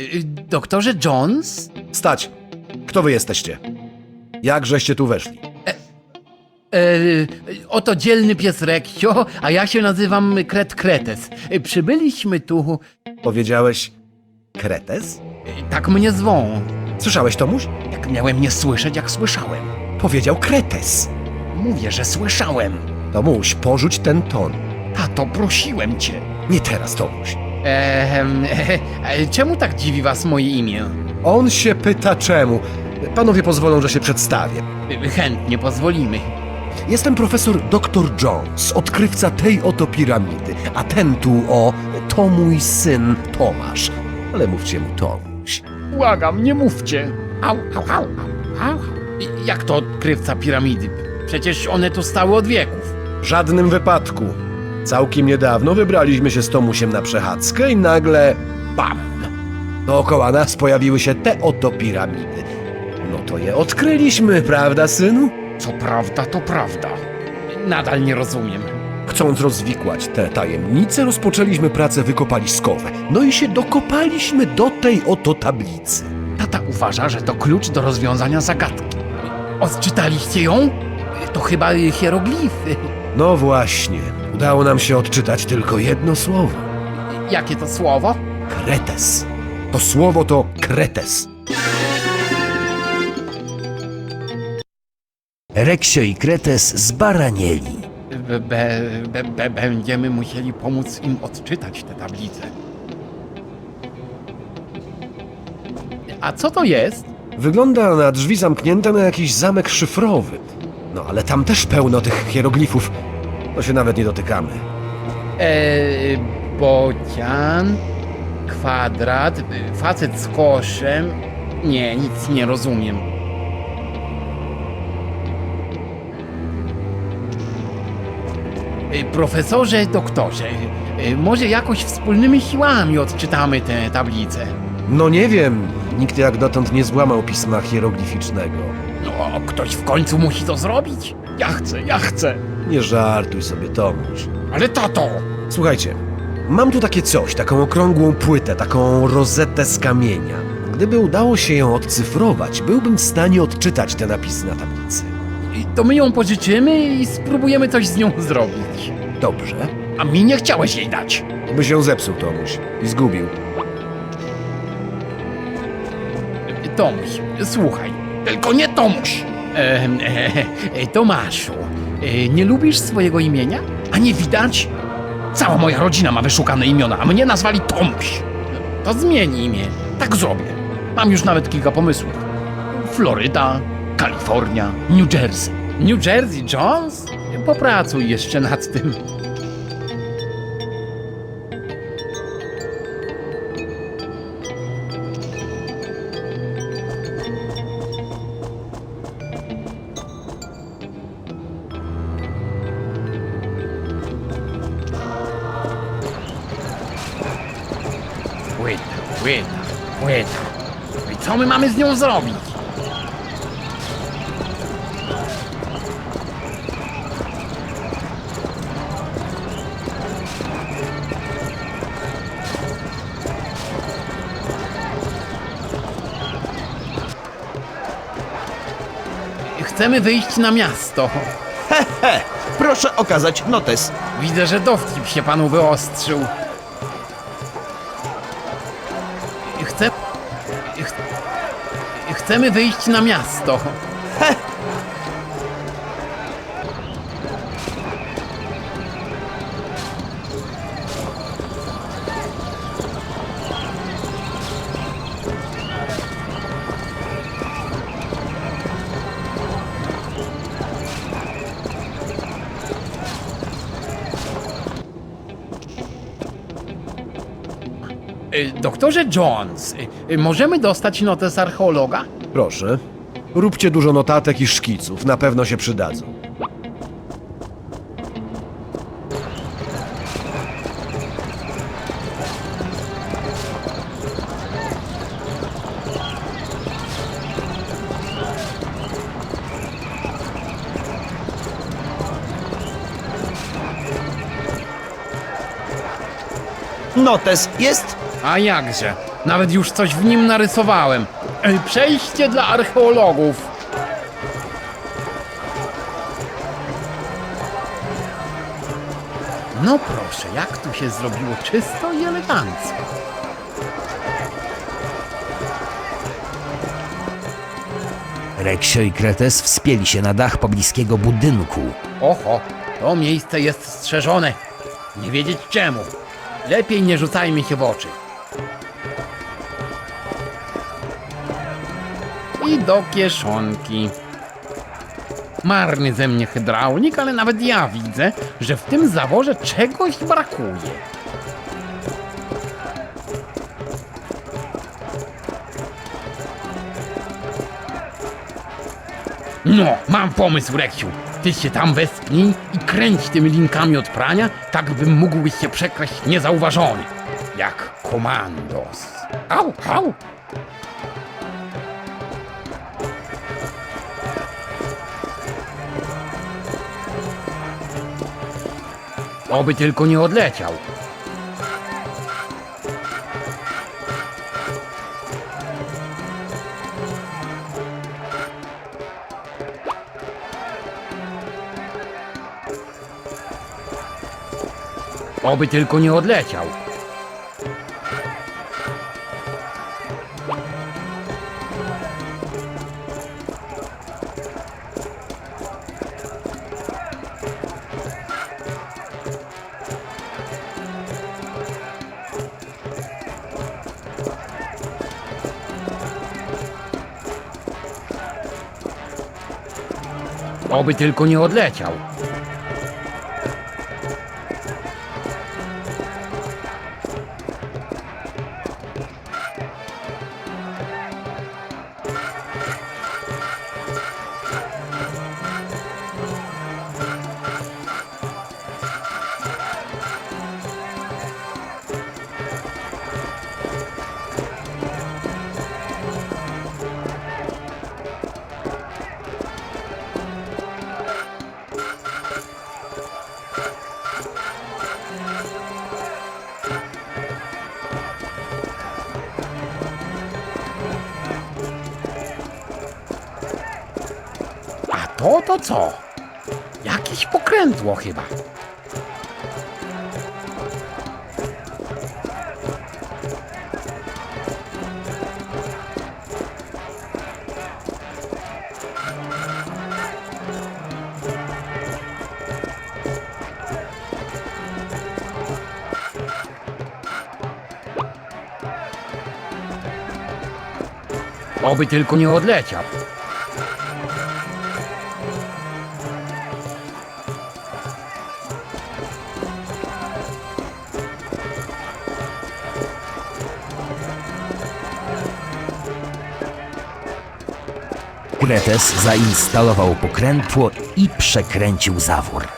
Y, Doktorze Jones? Stać! Kto wy jesteście? Jak żeście tu weszli? E, oto dzielny pies Reksio, a ja się nazywam Kret Kretes. E, Przybyliśmy tu... Powiedziałeś kretes? e, Tak mnie zwą. Słyszałeś, Tomuś? Jak miałem nie słyszeć, jak słyszałem. Powiedział kretes. Mówię, że słyszałem. Tomuś, porzuć ten ton. Tato, prosiłem cię. Nie teraz, Tomuś. Ehm, e, e, czemu tak dziwi was moje imię? On się pyta czemu. Panowie pozwolą, że się przedstawię. Chętnie pozwolimy. Jestem profesor dr Jones, odkrywca tej oto piramidy, a ten tu o to mój syn Tomasz. Ale mówcie mu Tomuś. Błagam, nie mówcie. Au, au, au, au, au. I- Jak to odkrywca piramidy? Przecież one tu stały od wieków. W żadnym wypadku. Całkiem niedawno wybraliśmy się z Tomusiem na przechadzkę i nagle BAM! Dookoła nas pojawiły się te oto piramidy. No to je odkryliśmy, prawda, synu? Co prawda, to prawda. Nadal nie rozumiem. Chcąc rozwikłać te tajemnice, rozpoczęliśmy prace wykopaliskowe. No i się dokopaliśmy do tej oto tablicy. Tata uważa, że to klucz do rozwiązania zagadki. Odczytaliście ją? To chyba hieroglify. No właśnie, udało nam się odczytać tylko jedno słowo. Jakie to słowo? Kretes. To słowo to kretes. Reksio i Kretes zbaranieli. Be, be, be, be, będziemy musieli pomóc im odczytać te tablice. A co to jest? Wygląda na drzwi zamknięte na jakiś zamek szyfrowy. No ale tam też pełno tych hieroglifów. To się nawet nie dotykamy. Eee, bocian, kwadrat, facet z koszem. Nie, nic nie rozumiem. E, Profesorze, doktorze, e, może jakoś wspólnymi siłami odczytamy te tablice. No nie wiem, nikt jak dotąd nie złamał pisma hieroglificznego. No, ktoś w końcu musi to zrobić. Ja chcę, ja chcę. Nie żartuj sobie, Tomuś. Ale tato! Słuchajcie, mam tu takie coś, taką okrągłą płytę, taką rozetę z kamienia. Gdyby udało się ją odcyfrować, byłbym w stanie odczytać te napisy na tablicy. I To my ją pożyczymy i spróbujemy coś z nią zrobić. Dobrze. A mi nie chciałeś jej dać. By się zepsuł, Tomuś, i zgubił. Tomuś, słuchaj. Tylko nie Tomuś. E, e, Tomaszu, e, nie lubisz swojego imienia? A nie widać? Cała moja rodzina ma wyszukane imiona, a mnie nazwali Tomuś. To zmieni imię. Tak zrobię. Mam już nawet kilka pomysłów. Floryda, Kalifornia, New Jersey. New Jersey Jones? Popracuj jeszcze nad tym. No I co my mamy z nią zrobić? Chcemy wyjść na miasto. He, proszę okazać notes. Widzę, że dowcip się panu wyostrzył. Chcę... ch- Chcemy wyjść na miasto. Y, Doktorze Jones, y, y, możemy dostać notes archeologa? Proszę. Róbcie dużo notatek i szkiców, na pewno się przydadzą. Notes jest? A jakże? Nawet już coś w nim narysowałem. E, Przejście dla archeologów. No proszę, jak tu się zrobiło czysto i elegancko. Reksio i Kretes wspięli się na dach pobliskiego budynku. Oho, to miejsce jest strzeżone. Nie wiedzieć czemu. Lepiej nie rzucajmy się w oczy. Do kieszonki. Marny ze mnie hydraulik, ale nawet ja widzę, że w tym zaworze czegoś brakuje. No, mam pomysł, Reksiu. Ty się tam wespnij i kręć tymi linkami od prania, tak bym mógł się przekraść niezauważony. Jak komandos. Au, au! Oby tylko nie odleciał. Oby tylko nie odleciał. Oby tylko nie odleciał. Co? Jakieś pokrętło chyba. Oby tylko nie odleciał. Kretes zainstalował pokrętło i przekręcił zawór.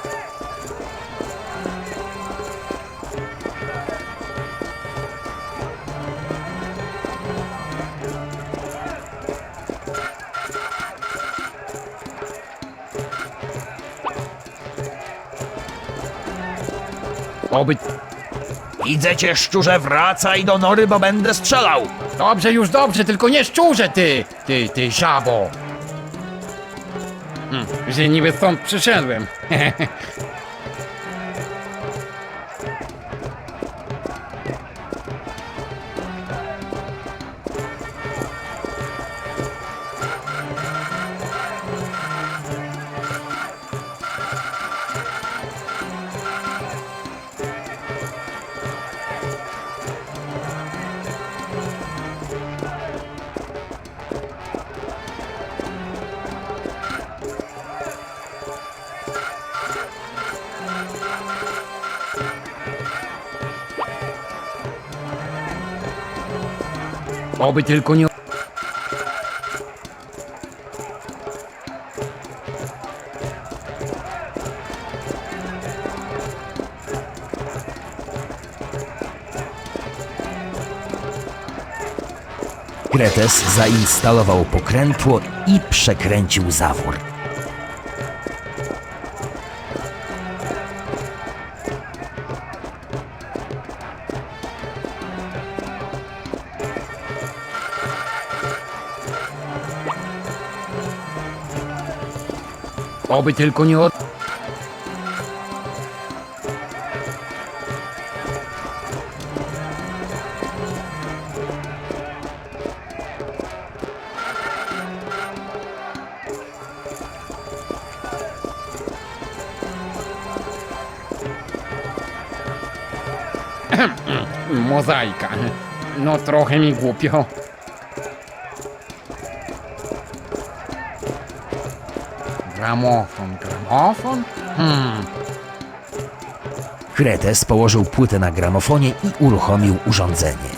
Oby... Widzę cię, szczurze, wracaj do nory, bo będę strzelał. Dobrze, już dobrze, tylko nie szczurze ty, ty, ty żabo. Że niby stąd przyszedłem. Oby tylko nie... Kretes zainstalował pokrętło i przekręcił zawór. Oby tylko nie od... Mozaika. No trochę mi głupio. Gramofon, gramofon? Hmm, Kretes położył płytę na gramofonie i uruchomił urządzenie.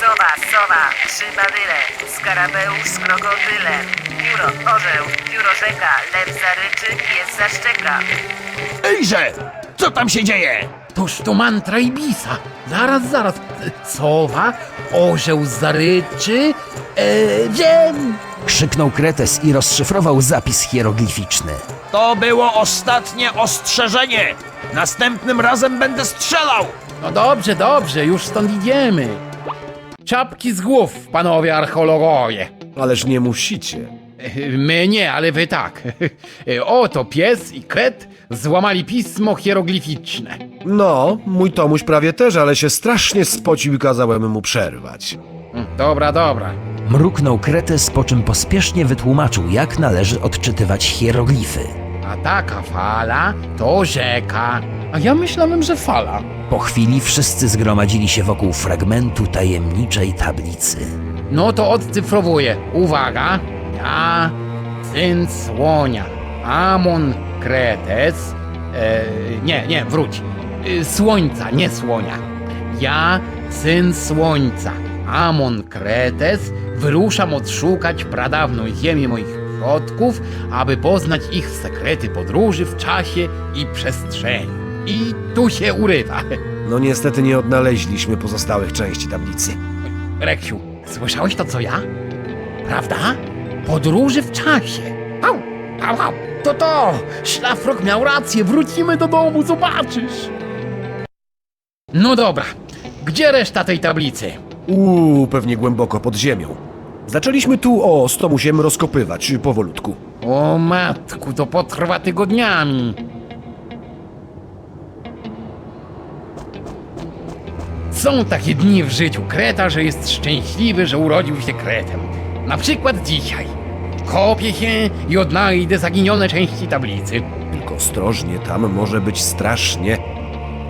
Sowa, sowa, trzy badyle, skarabeusz, krokodyle, pióro, orzeł, pióro rzeka, lew zaryczy, pies zaszczeka. Ejże! Co tam się dzieje? toż to mantra Ibisa. Zaraz, zaraz. Sowa, orzeł zaryczy. E, wiem. Krzyknął Kretes i rozszyfrował zapis hieroglificzny. To było ostatnie ostrzeżenie! Następnym razem będę strzelał! No dobrze, dobrze, już stąd idziemy. Czapki z głów, panowie archeologowie. Ależ nie musicie. My nie, ale wy tak. Oto pies i kret złamali pismo hieroglificzne. No, mój Tomuś prawie też, ale się strasznie spocił i kazałem mu przerwać. Dobra, dobra. Mruknął Kretes, po czym pospiesznie wytłumaczył, jak należy odczytywać hieroglify. A taka fala to rzeka. A ja myślałem, że fala. Po chwili wszyscy zgromadzili się wokół fragmentu tajemniczej tablicy. No to odcyfrowuję. Uwaga. Ja, syn słonia, Amon Kretes. E, nie, nie, wróć. E, słońca, nie słonia. Ja, syn słońca, Amon Kretes, wyruszam odszukać pradawną ziemię moich przodków, aby poznać ich sekrety podróży w czasie i przestrzeni. I tu się urywa. No niestety nie odnaleźliśmy pozostałych części tablicy. Reksiu, słyszałeś to co ja? Prawda? Podróży w czasie. Au, au, au. To to! Szlafrok miał rację, wrócimy do domu, zobaczysz! No dobra, gdzie reszta tej tablicy? Uuu, pewnie głęboko pod ziemią. Zaczęliśmy tu o z Tomusiem rozkopywać powolutku. O matku, to potrwa tygodniami. Są takie dni w życiu kreta, że jest szczęśliwy, że urodził się kretem. Na przykład dzisiaj. Kopię się i odnajdę zaginione części tablicy. Tylko ostrożnie, tam może być strasznie.